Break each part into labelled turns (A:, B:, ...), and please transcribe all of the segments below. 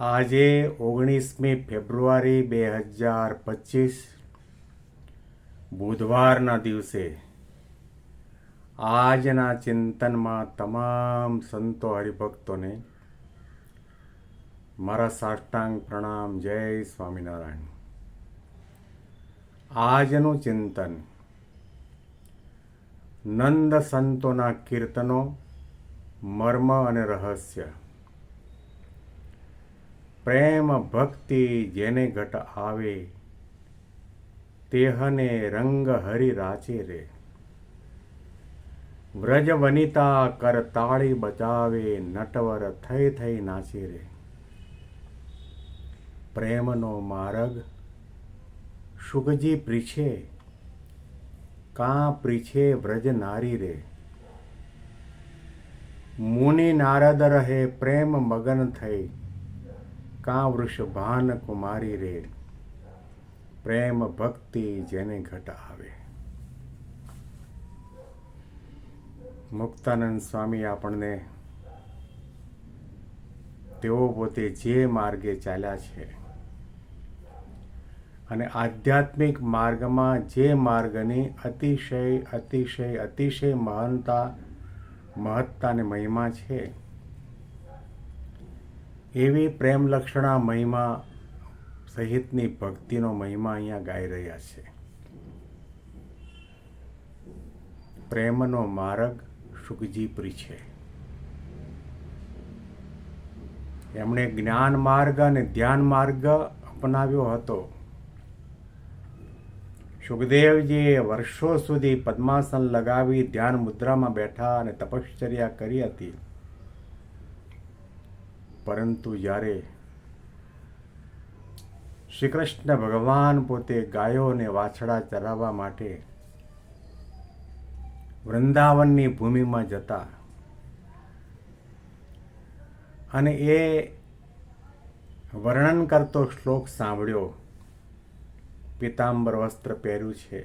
A: આજે ઓગણીસમી ફેબ્રુઆરી બે હજાર પચીસ, બુધવારના દિવસે. આજના ચિંતનમાં તમામ સંતો હરિભક્તોને મારા સાષ્ટાંગ પ્રણામ, જય સ્વામિનારાયણ. આજનું ચિંતન નંદ સંતોના કીર્તનો, મર્મ અને રહસ્ય. પ્રેમ ભક્તિ જેને ઘટ આવે, તેહને રંગ હરી રાચે રે. વ્રજ વનિતા કર તાળી બચાવે, નટવર થઈ થઈ નાચે રે. પ્રેમનો માર્ગ શુગજી પ્રીછે, કાં પ્રીછે વ્રજ નારી રે. મુનિ નારદ રહે પ્રેમ મગન થઈ કાં વૃષભાન કુમારી રે. પ્રેમ ભક્તિ જેને ઘટ આવે. મુક્તાનંદ સ્વામી આપણને તેઓ પોતે જે માર્ગે ચાલ્યા છે અને આધ્યાત્મિક માર્ગમાં જે માર્ગની અતિશય અતિશય અતિશય મહાનતા મહત્તા અને મહિમા છે એવી પ્રેમ લક્ષણા મહિમા સહિતની ભક્તિનો મહિમા અહીંયા ગાઈ રહ્યા છે. પ્રેમનો માર્ગ સુખજીપરી છે. એમણે જ્ઞાન માર્ગ અને ધ્યાન માર્ગ અપનાવ્યો હતો. સુખદેવજીએ વર્ષો સુધી પદ્માસન લગાવી ધ્યાન મુદ્રામાં બેઠા અને તપશ્ચર્યા કરી હતી. પરંતુ જ્યારે શ્રી કૃષ્ણ ભગવાન પોતે ગાયો અને વાછડા ચરાવવા માટે વૃંદાવનની ભૂમિમાં જતા અને એ વર્ણન કરતો શ્લોક સાંભળ્યો, પિતાંબર વસ્ત્ર પહેર્યું છે,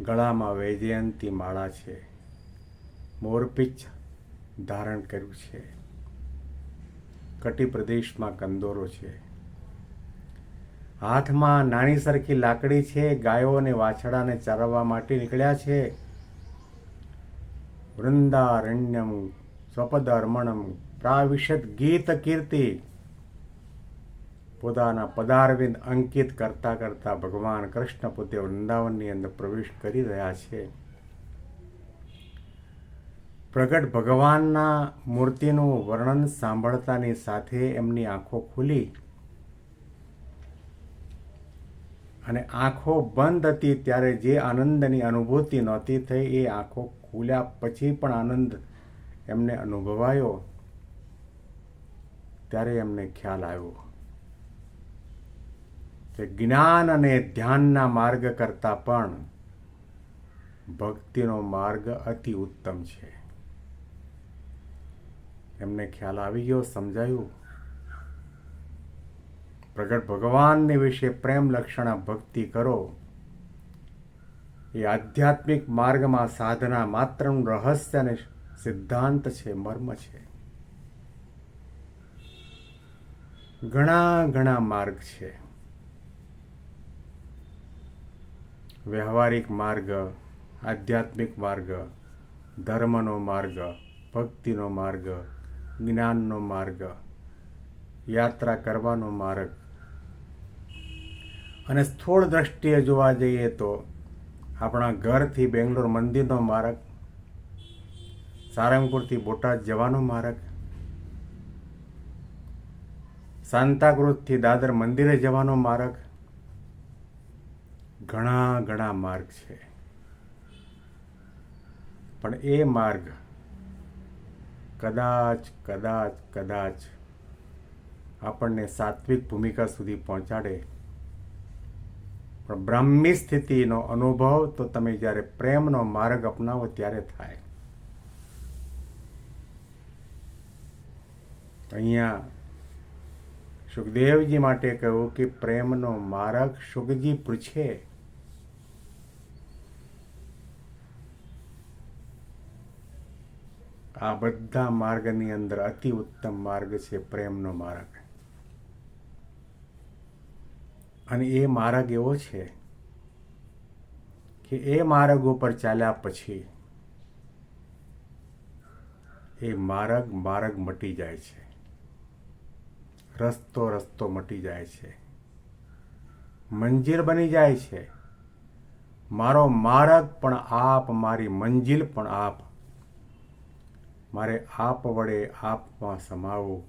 A: ગળામાં વૈજયંતી માળા છે, મોરપિચ્છ ધારણ કર્યું છે. કટી પ્રદેશમાં કંદોરો છે. હાથમાં નાની સરખી લાકડી છે, ગાયો અને વાછડાને ચરાવવા માટે નીકળ્યા છે. વૃંદારણ્યમ, સ્વપદર્મણમ પ્રાવિષદ ગીત કીર્તિ. પોતાના પદારવિંદ અંકિત કરતા કરતા ભગવાન કૃષ્ણ પોતે વૃંદાવનની અંદર પ્રવેશ કરી રહ્યા છે. પ્રગટ ભગવાનના મૂર્તિનું વર્ણન સાંભળતાની સાથે એમની આંખો ખુલી અને આંખો બંધ હતી ત્યારે જે આનંદની અનુભૂતિ નહોતી થઈ એ આંખો ખુલ્યા પછી પણ આનંદ એમને અનુભવાયો. ત્યારે એમને ખ્યાલ આવ્યો કે જ્ઞાન અને ધ્યાનના માર્ગ કરતાં પણ ભક્તિનો માર્ગ અતિ ઉત્તમ છે. એમને ખ્યાલ આવી ગયો, સમજાયું. પ્રગટ ભગવાનને વિશે પ્રેમ લક્ષણા ભક્તિ કરો. એ આધ્યાત્મિક માર્ગમાં સાધના માત્રનું રહસ્ય અને સિદ્ધાંત છે, મર્મ છે. ઘણા ઘણા માર્ગ છે. વ્યવહારિક માર્ગ, આધ્યાત્મિક માર્ગ, ધર્મનો માર્ગ, ભક્તિનો માર્ગ જ્ઞાનનો માર્ગ, યાત્રા કરવાનો માર્ગ. અને સ્થૂળ દ્રષ્ટિએ જોવા જઈએ તો આપણા ઘરથી બેંગ્લોર મંદિરનો માર્ગ, સારંગપુરથી બોટાદ જવાનો માર્ગ, સાંતાક્રુઝથી દાદર મંદિરે જવાનો માર્ગ, ઘણા ઘણા માર્ગ છે. પણ એ માર્ગ કદાચ કદાચ કદાચ આપણને સાત્વિક ભૂમિકા સુધી પહોંચાડે. પણ બ્રાહ્મી સ્થિતિનો અનુભવ તો તમે જ્યારે પ્રેમનો માર્ગ અપનાવો ત્યારે થાય. અહીંયા સુખદેવજી માટે કહ્યું કે પ્રેમનો માર્ગ સુખજી પૂછે. આ બધા માર્ગની અંદર અતિ ઉત્તમ માર્ગ છે પ્રેમનો માર્ગ. અને એ માર્ગ એવો છે કે એ માર્ગ ઉપર ચાલ્યા પછી એ માર્ગ માર્ગ મટી જાય છે. રસ્તો રસ્તો મટી જાય છે. મંજિલ બની જાય છે. મારો માર્ગ પણ આપ, મારી મંજિલ પણ આપ. મારે આપ વડે આપમાં સમાવું.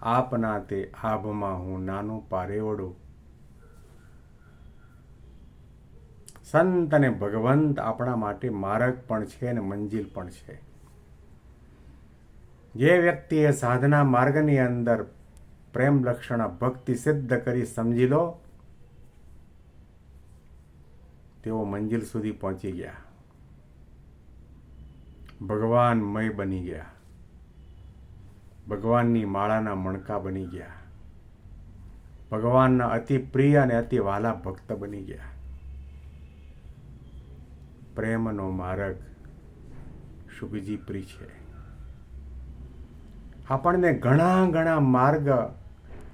A: આપના તે આભમાં હું નાનું પારેવડું. સંત અને ભગવંત આપણા માટે માર્ગ પણ છે અને મંજિલ પણ છે. જે વ્યક્તિએ સાધના માર્ગની અંદર પ્રેમ લક્ષણ ભક્તિ સિદ્ધ કરી સમજી લો, તેઓ મંજિલ સુધી પહોંચી ગયા. ભગવાનમય બની ગયા. ભગવાનની માળાના મણકા બની ગયા. ભગવાનના અતિ પ્રિય અને અતિ વાલા ભક્ત બની ગયા. પ્રેમનો માર્ગ સુખજી પ્રિય છે. આપણને ઘણા ઘણા માર્ગ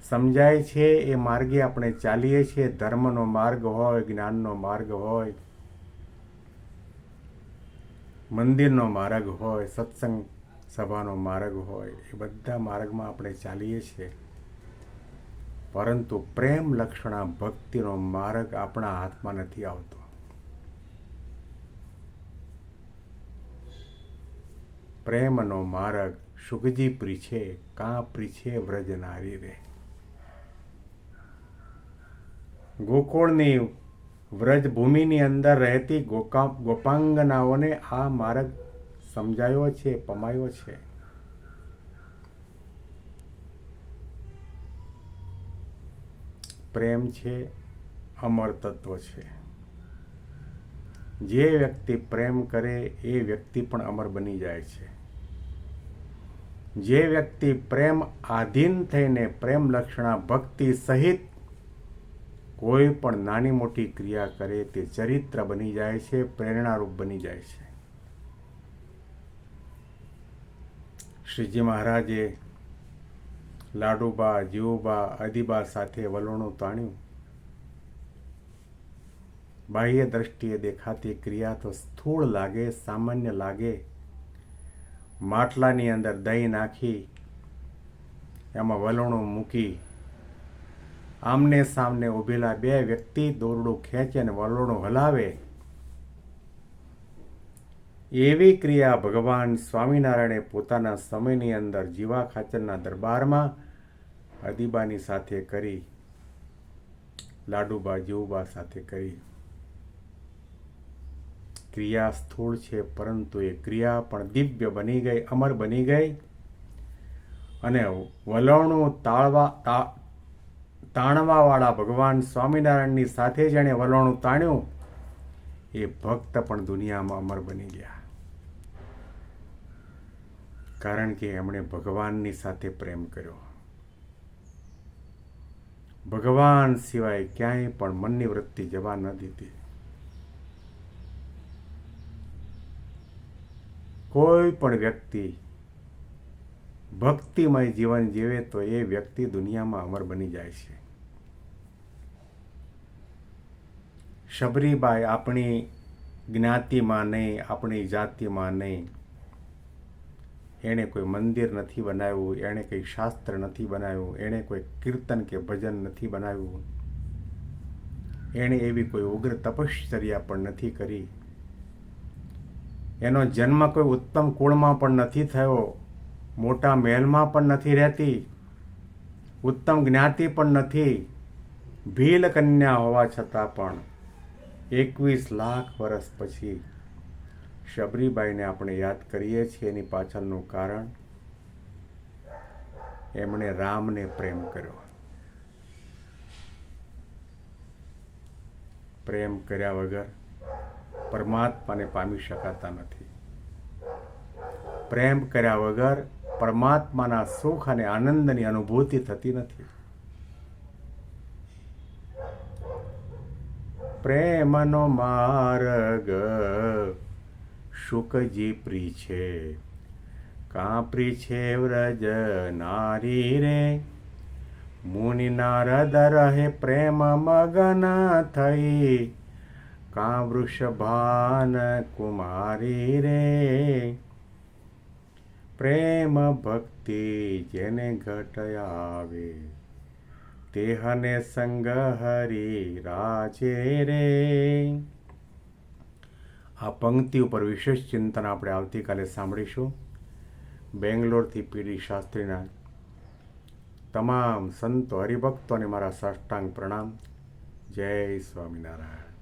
A: સમજાય છે, એ માર્ગે આપણે ચાલીએ છીએ. ધર્મનો માર્ગ હોય, જ્ઞાનનો માર્ગ હોય મંદિરનો માર્ગ હોય, સત્સંગ સભાનો માર્ગ હોય, એ બધા માર્ગમાં આપણે ચાલીએ છીએ. પરંતુ પ્રેમ લક્ષણા ભક્તિનો માર્ગ આપણા હાથમાં નથી આવતો. પ્રેમનો માર્ગ સુખજી પ્રી છે કાં પ્રીછે છે વ્રજ નારી રે. ગોકુળની વ્રજ ભૂમિની અંદર રહેતી ગોકા, ગોપાંગનાઓને આ માર્ગ સમજાયો છે, પમાયો છે. પ્રેમ છે, અમર તત્વ છે. જે વ્યક્તિ પ્રેમ કરે, એ વ્યક્તિ પણ અમર બની જાય છે. જે વ્યક્તિ પ્રેમ આધીન થઈને પ્રેમ લક્ષણા ભક્તિ સહિત કોઈ પણ નાની મોટી ક્રિયા કરે તે ચરિત્ર બની જાય છે, પ્રેરણારૂપ બની જાય છે. શ્રીજી મહારાજે લાડુબા, જીવુબા અદીબા સાથે વલોણું તાણ્યું. બાહ્ય દ્રષ્ટિએ દેખાતી ક્રિયા તો સ્થૂળ લાગે, સામાન્ય લાગે. માટલાની અંદર દહીં નાખી, એમાં વલણું મૂકી આમને સામને ઊભેલા બે વ્યક્તિ દોરડું ખેંચે અને વલોણું હલાવે. એવી ક્રિયા ભગવાન સ્વામિનારાયણે પોતાના સમયની અંદર જીવા ખાચરના દરબારમાં અદીબાની સાથે કરી, લાડુબા જીવુબા સાથે કરી. ક્રિયા સ્થૂળ છે, પરંતુ એ ક્રિયા પણ દિવ્ય બની ગઈ, અમર બની ગઈ અને વલણો તાળવા તાણવાવાળા ભગવાન સ્વામિનારાયણની સાથે જેણે વલણું તાણ્યું. એ ભક્ત પણ દુનિયામાં અમર બની ગયા. કારણ કે એમણે ભગવાનની સાથે પ્રેમ કર્યો. ભગવાન સિવાય ક્યાંય પણ મનની વૃત્તિ જવા ન દીધી. કોઈ પણ વ્યક્તિ ભક્તિમય જીવન જીવે તો એ વ્યક્તિ દુનિયામાં અમર બની જાય છે. શબરીબાઈ આપણી જ્ઞાતિમાં નહીં, આપણી જાતિમાં નહીં. એણે કોઈ મંદિર નથી બનાવ્યું, એણે કંઈ શાસ્ત્ર નથી બનાવ્યું, એણે કોઈ કીર્તન કે ભજન નથી બનાવ્યું. એણે એવી કોઈ ઉગ્ર તપશ્ચર્યા પણ નથી કરી. એનો જન્મ કોઈ ઉત્તમ કુળમાં પણ નથી થયો. મોટા મહેલમાં પણ નથી રહેતી, ઉત્તમ જ્ઞાતિ પણ નથી, ભીલ કન્યા હોવા છતાં પણ એકવીસ લાખ વર્ષ પછી શબરીબાઈને આપણે યાદ કરીએ છીએ એની પાછળનું કારણ, એમણે રામને પ્રેમ કર્યો. પ્રેમ કર્યા વગર પરમાત્માને પામી શકાતા નથી. પ્રેમ કર્યા વગર પરમાત્માના સુખ અને આનંદની અનુભૂતિ થતી નથી. પ્રેમનો માર્ગ શુકજી પ્રી છે. કાંપરી છે વ્રજ નારી રે. મુનિ નારદ રહે પ્રેમ મગન થઈ. કાં વૃષભાન કુમારી રે. પ્રેમ ભક્તિ જેને ઘટ આવે. તેહને સંગ હરી રાજે રે. આ પંક્તિ ઉપર વિશેષ ચિંતન આપણે આવતીકાલે સાંભળીશું. બેંગ્લોરથી પીડી શાસ્ત્રીના તમામ સંતો હરિભક્તોને મારા સાષ્ટાંગ પ્રણામ. જય સ્વામિનારાયણ.